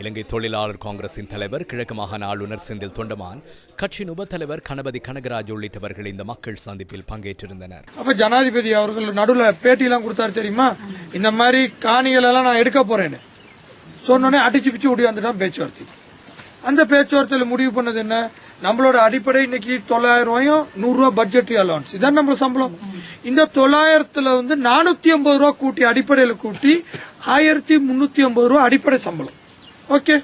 இலங்கை தொழிலாளர் காங்கிரசின் தலைவர் கிழக்கு மாகாண ஆளுநர் செந்தில் தொண்டமான் கட்சியின் உபத்தலைவர் கணபதி கனகராஜ் உள்ளிட்டவர்கள் இந்த மக்கள் சந்திப்பில் பங்கேற்றிருந்தனர். அப்ப ஜனாதிபதி அவர்கள் நடுவில் பேட்டியெல்லாம் கொடுத்தாரு தெரியுமா? இந்த மாதிரி காணிகள் எல்லாம் நான் எடுக்க போறேன்னு. சொன்னோடனே அடிச்சு பிச்சு ஓடி வந்துட்டான் பேச்சுவார்த்தை. அந்த பேச்சுவார்த்தையில் முடிவு பண்ணது என்ன? நம்மளோட அடிப்படை இன்னைக்கு தொள்ளாயிரம் ரூபாயும் நூறு ரூபாய் பட்ஜெட் அலவன்ஸ் இதான் நம்ம சம்பளம். இந்த தொள்ளாயிரத்துல வந்து நானூத்தி ஐம்பது ரூபா கூட்டி அடிப்படையில் கூட்டி ஆயிரத்தி முன்னூத்தி ஐம்பது ரூபா அடிப்படை சம்பளம். ஓகே?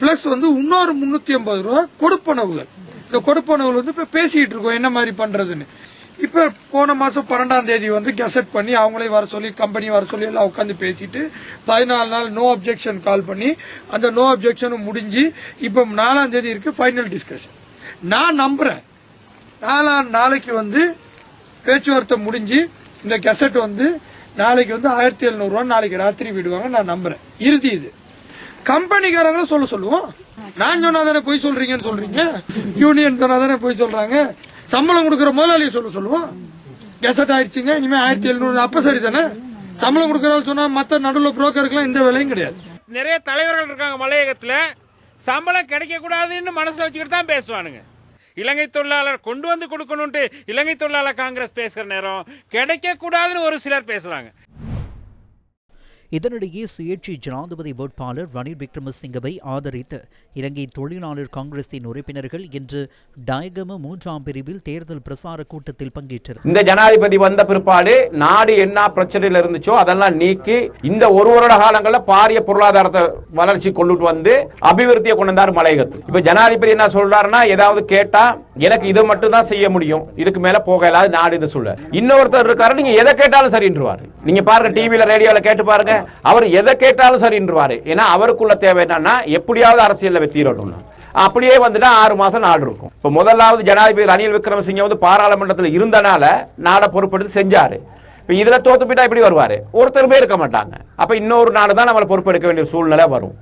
பிளஸ் வந்து இன்னொரு முன்னூத்தி ஐம்பது ரூபா கொடுப்பனவுகள். இந்த கொடுப்பனவுகள் வந்து இப்ப பேசிட்டு இருக்கோம் என்ன மாதிரி பண்றதுன்னு. இப்ப போன மாசம் பன்னெண்டாம் தேதி வந்து கெசட் பண்ணி அவங்களே வர சொல்லி கம்பெனி வர சொல்லி எல்லாம் உட்காந்து பேசிட்டு பதினாலு நாள் நோ அப்ஜெக்ஷன் கால் பண்ணி அந்த நோ அப்ஜெக்ஷனும் முடிஞ்சு இப்ப நாலாம் தேதி இருக்கு ஃபைனல் டிஸ்கஷன் நான் நம்புறேன். நாலாம் நாளைக்கு வந்து பேச்சுவார்த்தை முடிஞ்சு இந்த கெசட் வந்து நாளைக்கு வந்து ஆயிரத்தி எழுநூறுவா நாளைக்கு ராத்திரி விடுவாங்க நான் நம்புறேன். இறுதி இது. கம்பெனிக்காரங்களும் சொல்ல சொல்லுவோம். நான் சொன்னா தானே போய் சொல்றீங்கன்னு சொல்றீங்க. யூனியன் சொன்னா தானே போய் சொல்றாங்க. சம்பளம் கொடுக்குற முதலாளியை சொல்ல சொல்லுவோம். கெசட் ஆயிடுச்சுங்க இனிமே ஆயிரத்தி எழுநூறு. அப்ப சரி தானே? சம்பளம் கொடுக்கறவங்க சொன்னா மத்த நடுவில் புரோக்கருக்குலாம் எந்த வேலையும் கிடையாது. நிறைய தலைவர்கள் இருக்காங்க மலையகத்தில். சம்பளம் கிடைக்கக்கூடாதுன்னு மனசில் வச்சுக்கிட்டு தான் பேசுவானுங்க. இலங்கை தொழிலாளர் கொண்டு வந்து கொடுக்கணுன்ட்டு இலங்கை தொழிலாளர் காங்கிரஸ் பேசுகிற நேரம் கிடைக்கக்கூடாதுன்னு ஒரு சிலர் பேசுகிறாங்க இதனிடையே சுயேட்சை ஜனாதிபதி வேட்பாளர் ரணில் விக்ரமசிங்கவை ஆதரித்து இலங்கை தொழிலாளர் காங்கிரசின் உறுப்பினர்கள் இன்று டயகம மூன்றாம் பிரிவில் தேர்தல் பிரசார கூட்டத்தில் பங்கேற்றனர். இந்த ஜனாதிபதி வந்த பிற்பாடு நாடு என்ன பிரச்சனையில் இருந்துச்சோ அதெல்லாம் நீக்கி இந்த ஒரு வருட காலங்களில் பாரிய பொருளாதாரத்தை வளர்ச்சி கொண்டுட்டு வந்து அபிவிருத்தியை கொண்டு வந்தார் மலையகத்தில். இப்ப ஜனாதிபதி என்ன சொல்றாருன்னா ஏதாவது கேட்டா எனக்கு இதை மட்டும் தான் செய்ய முடியும். இதுக்கு மேல போக இல்லாத நாடு இது சொல்ல இன்னொருத்தர் இருக்காரு நீங்க எதை கேட்டாலும் சரின்றுவாரு நீங்க பாருங்க டிவியில ரேடியோல கேட்டு பாருங்க. அவர் எதை கேட்டாலும் சரின்றுவாரு ஏன்னா அவருக்குள்ள தேவை என்னன்னா எப்படியாவது அரசியல்ல வெத்திரணும்னு அப்படியே வந்துட்டா ஆறு மாசம் நாடு இருக்கும். இப்ப முதலாவது ஜனாதிபதி ரணில் விக்ரமசிங்க வந்து பாராளுமன்றத்தில் இருந்தனால நாடை பொறுப்பெடுத்து செஞ்சாரு. இப்போ இதில் தோத்து போயிட்டா இப்படி வருவார். ஒருத்தருமே இருக்க மாட்டாங்க. அப்போ இன்னொரு நாடு தான் நம்மளை பொறுப்பெடுக்க வேண்டிய சூழ்நிலை வரும்.